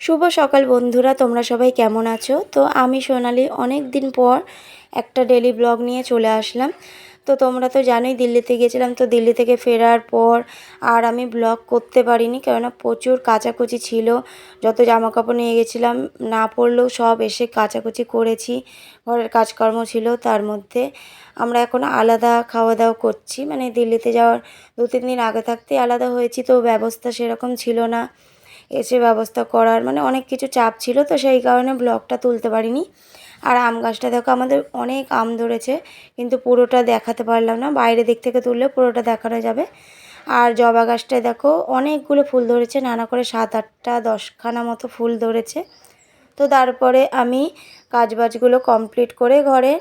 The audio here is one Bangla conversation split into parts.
শুভ সকাল বন্ধুরা, তোমরা সবাই কেমন আছো? তো আমি সোনালি অনেক দিন পর একটা ডেলি ব্লগ নিয়ে চলে আসলাম। তো তোমরা তো জানোই দিল্লিতে গিয়েছিলাম, তো দিল্লি থেকে ফেরার পর আর আমি ব্লগ করতে পারিনি। কেননা প্রচুর কাচাকুচি ছিল, যত জামা কাপড় নিয়ে গেছিলাম, না পরলেও সব এসে কাচাকুচি করেছি, ঘরের কাজকর্ম ছিল তার মধ্যে। আমরা এখন আলাদা খাওয়া দাওয়া করছি মানে দিল্লিতে যাওয়ার দু, তিন দিন আগে থাকতেই আলাদা হয়েছি, তো ব্যবস্থা সেরকম ছিল না। এসে ব্যবস্থা করার মানে অনেক কিছু চাপ ছিল, তো সেই কারণে ব্লগটা তুলতে পারিনি। আর আম গাছটা দেখো, আমাদের অনেক আম ধরেছে, কিন্তু পুরোটা দেখাতে পারলাম না। বাইরে দিক থেকে তুললে পুরোটা দেখানো যাবে। আর জবা গাছটায় দেখো, অনেকগুলো ফুল ধরেছে, নানা করে সাত আটটা, দশখানা মতো ফুল ধরেছে। তো তারপরে আমি কাজবাজগুলো কমপ্লিট করে ঘরে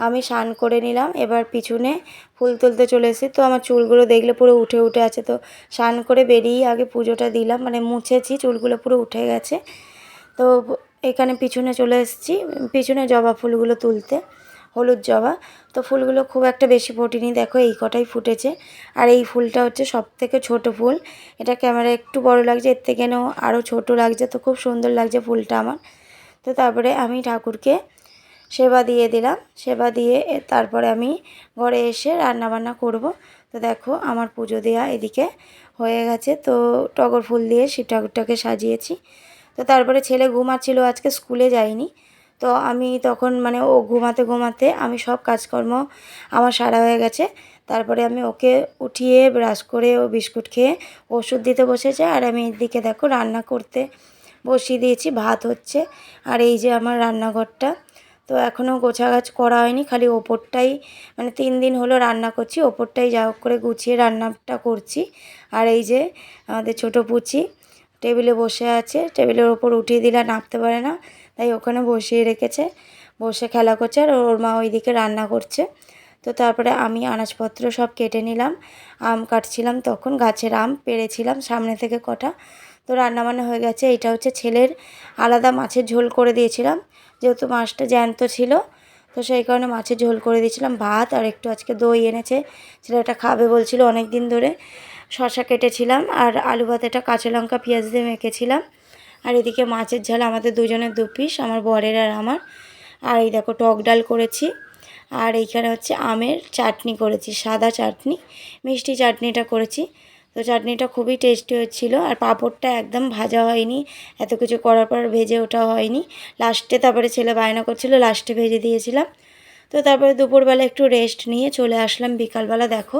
আমি স্নান করে নিলাম। এবার পিছনে ফুল তুলতে চলে এসেছি। তো আমার চুলগুলো দেখলে পুরো উঠে উঠে আছে। তো স্নান করে বেরিয়ে আগে পুজোটা দিলাম মানে মুছেছি, চুলগুলো পুরো উঠে গেছে। তো এখানে পিছনে চলে এসেছি। পিছনে জবা ফুলগুলো তুলতে, হলুদ জবা। তো ফুলগুলো খুব একটা বেশি ফোটেনি। দেখো এই কটাই ফুটেছে। আর এই ফুলটা হচ্ছে সব থেকে ছোটো ফুল। এটা ক্যামেরা একটু বড় লাগছে, এর থেকে নেও আরও ছোটো লাগছে। তো খুব সুন্দর লাগছে ফুলটা আমার। তো তারপরে আমি ঠাকুরকে সেবা দিয়ে দিলাম। সেবা দিয়ে তারপরে আমি ঘরে এসে রান্না বান্না করব। তো দেখো আমার পুজো দেওয়া এদিকে হয়ে গেছে। তো টগর ফুল দিয়ে শিব ঠাকুরটাকে সাজিয়েছি। তো তারপরে ছেলে ঘুমাচ্ছিল, আজকে স্কুলে যায়নি তো আমি তখন মানে ও ঘুমাতে ঘুমাতে আমি সব কাজকর্ম আমার সারা হয়ে গেছে। তারপরে আমি ওকে উঠিয়ে ব্রাশ করে ও বিস্কুট খেয়ে ওষুধ দিতে বসেছে। আর আমি এদিকে দেখো রান্না করতে বসিয়ে দিয়েছি, ভাত হচ্ছে। আর এই যে আমার রান্নাঘরটা, তো এখনও গোছাগাছ করা হয়নি, খালি ওপরটাই মানে তিন দিন হলো রান্না করছি, ওপরটাই যা করে গুছিয়ে রান্নাটা করছি। আর এই যে আমাদের ছোটো পুচি টেবিলে বসে আছে। টেবিলের ওপর উঠিয়ে দিলে নামতে পারে না। তাই ওখানে বসিয়ে রেখেছে। বসে খেলা করছে আর ওর মা ওইদিকে রান্না করছে। তো তারপরে আমি আনাজপত্র সব কেটে নিলাম। আম কাটছিলাম তখন, গাছের আম পেড়েছিলাম সামনে থেকে কটা। তো রান্নাবান্না হয়ে গেছে। এটা হচ্ছে ছেলের আলাদা মাছের ঝোল করে দিয়েছিলাম। যেহেতু মাছটা জ্যান্ত ছিল তো সেই কারণে মাছের ঝোল করে দিয়েছিলাম, ভাত আর একটু আজকে দই এনেছে। ছেলেটা খাবে বলছিল অনেক দিন ধরে। শশা কেটেছিলাম আর আলু ভাতেটা কাঁচা লঙ্কা পেঁয়াজ দিয়ে মেখেছিলাম। আর এদিকে মাছের ঝাল আমাদের দুজনের দু পিস, আমার বরের আর আমার। আর এই দেখো টক ডাল করেছি। আর এইখানে হচ্ছে আমের চাটনি করেছি, সাদা চাটনি, মিষ্টি চাটনিটা করেছি। তো চাটনিটা খুবই টেস্টি হচ্ছিল আর পাঁপড়টা একদম ভাজা হয়নি। এত কিছু করার পর ভেজে ওঠা হয়নি। লাস্টে তারপরে ছেলে বায়না করছিল, লাস্টে ভেজে দিয়েছিলাম। তো তারপরে দুপুরবেলা একটু রেস্ট নিয়ে চলে আসলাম। বিকালবেলা দেখো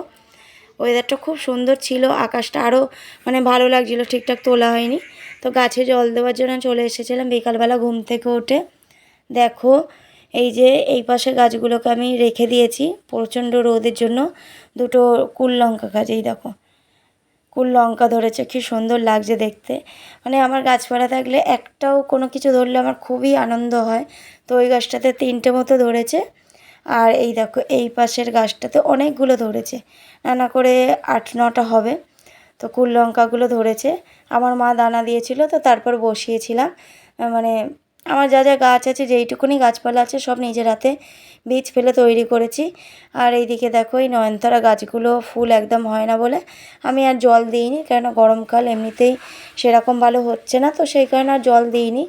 ওয়েদারটা খুব সুন্দর ছিল, আকাশটা আরও মানে ভালো লাগছিল, ঠিকঠাক তোলা হয়নি। তো গাছে জল দেওয়ার জন্য চলে এসেছিলাম বিকালবেলা ঘুম থেকে উঠে। দেখো, এই যে এই পাশে গাছগুলোকে আমি রেখে দিয়েছি প্রচণ্ড রোদের জন্য। দুটো কুল লঙ্কা গাছ, এই দেখো। কুল লঙ্কা ধরেছে, কি সুন্দর লাগছে দেখতে। মানে আমার গাছপালা থাকলে একটাও কোনো কিছু ধরলে আমার খুবই আনন্দ হয়। তো ওই গাছটাতে তিনটে মতো ধরেছে। আর এই দেখো, এই পাশের গাছটাতে অনেকগুলো ধরেছে। নানা করে আট নটা হবে। তো কুল লঙ্কাগুলো ধরেছে। আমার মা দানা দিয়েছিল, তো তারপর বসিয়েছিলাম। মানে আমার যা যা গাছ আছে, যেইটুকুনি গাছপালা আছে, সব নিজের হাতে বীজ ফেলে তৈরি করেছি। আর এইদিকে দেখো, এই নয়নতারা গাছগুলো ফুল একদম হয় না বলে আমি আর জল দিইনি, কেননা গরমকাল এমনিতেই সেরকম ভালো হচ্ছে না, তো সেই কারণে আর জল দিইনি।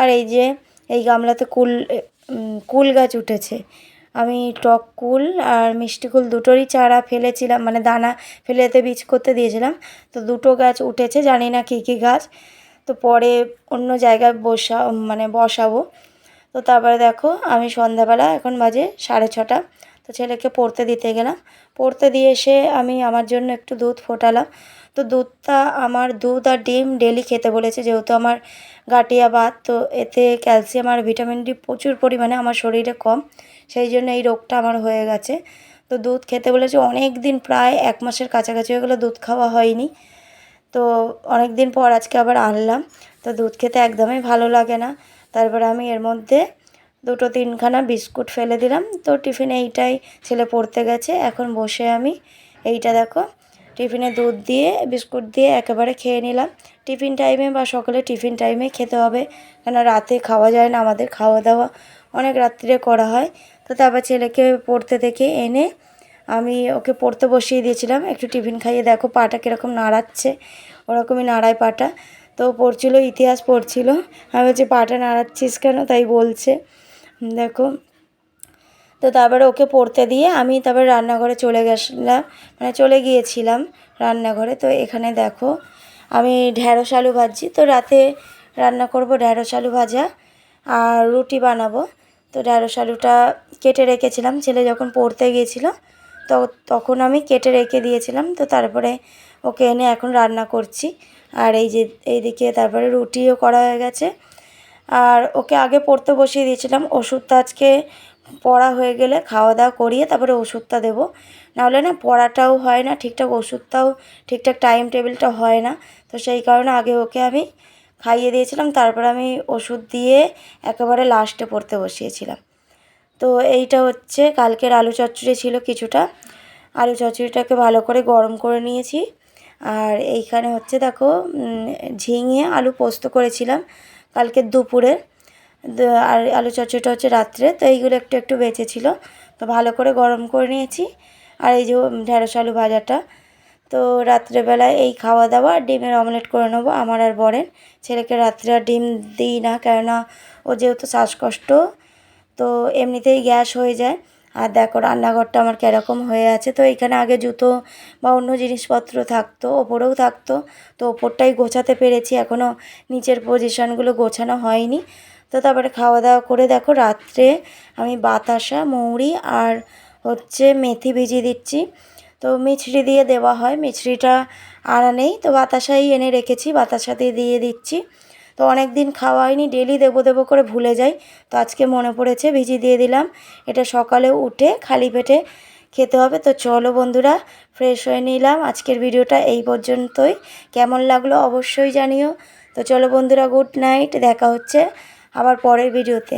আর এই যে, এই গামলাতে কুল কুল গাছ উঠেছে। আমি টক কুল আর মিষ্টি কুল দুটোরই চারা ফেলেছিলাম মানে দানা ফেলেতে বীজ করতে দিয়েছিলাম। তো দুটো গাছ উঠেছে, জানি না কী কী গাছ। তো পরে অন্য জায়গায় বসা মানে বসাবো। তো তারপরে দেখো, আমি সন্ধ্যাবেলা এখন বাজে সাড়ে ছটা। তো ছেলেকে পড়তে দিতে গেলাম। পড়তে দিয়ে এসে আমি আমার জন্য একটু দুধ ফোটালাম। তো দুধটা আমার দুধ আর ডিম ডেলি খেতে বলেছে, যেহেতু আমার গাটিয়া বাত তো এতে ক্যালসিয়াম আর ভিটামিন ডি প্রচুর পরিমাণে আমার শরীরে কম। সেই জন্য এই রোগটা আমার হয়ে গেছে। তো দুধ খেতে বলেছে অনেক দিন প্রায় এক মাসের কাছাকাছি হয়ে গেলো দুধ খাওয়া হয়নি। তো অনেক দিন পর আজকে আবার আনলাম। তো দুধ খেতে একদমই ভালো লাগে না। তারপরে আমি এর মধ্যে দুটো তিনখানা বিস্কুট ফেলে দিলাম। তো টিফিনে এইটাই ছেলে পড়তে গেছে। এখন বসে আমি এইটা দেখো। টিফিনে দুধ দিয়ে, বিস্কুট দিয়ে একেবারে খেয়ে নিলাম। টিফিন টাইমে বা সকালে টিফিন টাইমে খেতে হবে। কেন রাতে খাওয়া যায় না, আমাদের খাওয়া দাওয়া অনেক রাত্রিরে করা হয়। তো তারপর ছেলেকে পড়তে দেখে এনে আমি ওকে পড়তে বসিয়ে দিয়েছিলাম। একটু টিফিন খাইয়ে দেখো পাটা কীরকম নাড়াচ্ছে। ওরকমই নাড়ায় পাটা। তো পড়ছিল, ইতিহাস পড়ছিল। আমি বলছি, পাটা নাড়াচ্ছিস কেন? তাই বলছে। দেখো। তো তারপরে ওকে পড়তে দিয়ে আমি তারপরে রান্নাঘরে চলে গেছিলাম। মানে চলে গিয়েছিলাম রান্নাঘরে। তো এখানে দেখো, আমি ঢ্যাঁড়স আলু ভাজছি। তো রাতে রান্না করব ঢ্যাঁড়স আলু ভাজা আর রুটি বানাবো। তো ঢ্যাঁড়স আলুটা কেটে রেখেছিলাম। ছেলে যখন পড়তে গিয়েছিল তো তখন আমি কেটে রেখে দিয়েছিলাম। তো তারপরে ওকে এনে এখন রান্না করছি। আর এই যে এইদিকে তারপরে রুটিও করা হয়ে গেছে। আর ওকে আগে পড়তে বসিয়ে দিয়েছিলাম। ওষুধটা আজকে পড়া হয়ে গেলে খাওয়া দাওয়া করিয়ে তারপরে ওষুধটা দেবো। নাহলে না পড়াটাও হয় না, ঠিকঠাক ওষুধটাও, ঠিকঠাক টাইম টেবিলটা হয় না। তো সেই কারণে আগে ওকে আমি খাইয়ে দিয়েছিলাম। তারপর আমি ওষুধ দিয়ে একেবারে লাস্টে পড়তে বসিয়েছিলাম। তো এইটা হচ্ছে, কালকের আলু চচ্চড়ি ছিল কিছুটা। আলু চচ্চড়িটাকে ভালো করে গরম করে নিয়েছি। আর এইখানে হচ্ছে দেখো ঝিঙে আলু পোস্ত করেছিলাম কালকে দুপুরে। আর আলু চচ্চড়িটা হচ্ছে রাত্রে, তো এইগুলো একটু একটু বেঁচেছিলো তো ভালো করে গরম করে নিয়েছি। আর এই যে ঢেঁড়স আলু ভাজাটা। তো রাত্রেবেলায় এই খাওয়া দাওয়া, ডিমের অমলেট করে নেব আমার আর বরের। ছেলেকে রাত্রে আর ডিম দিই না, কেননা ও যেহেতু শ্বাসকষ্ট তো এমনিতেই গ্যাস হয়ে যায়। আর দেখো, রান্নাঘরটা আমার কীরকম হয়ে আছে। তো এখানে আগে জুতো বা অন্য জিনিসপত্র থাকতো, ওপরেও থাকতো। তো ওপরটাই গোছাতে পেরেছি। এখনও নিচের পজিশনগুলো গোছানো হয়নি। তো তারপরে খাওয়া দাওয়া করে দেখো, রাত্রে আমি বাতাসা, মৌরি আর হচ্ছে মেথি ভিজিয়ে দিচ্ছি। তো মিছরি দিয়ে দেওয়া হয়, মিছরিটা আনা নেই। তো বাতাসাই এনে রেখেছি বাতাসাতে দিয়ে দিচ্ছি। তো অনেক দিন খাওয়া হয়নি ডেলি দেবো দেবো করে ভুলে যাই। তো আজকে মনে পড়েছে, ভিজি দিয়ে দিলাম। এটা সকালে উঠে খালি পেটে খেতে হবে। তো চলো বন্ধুরা ফ্রেশ হয়ে নিলাম। আজকের ভিডিওটা এই পর্যন্তই। কেমন লাগল অবশ্যই জানিও। তো চলো বন্ধুরা গুড নাইট দেখা হচ্ছে আবার পরের ভিডিওতে।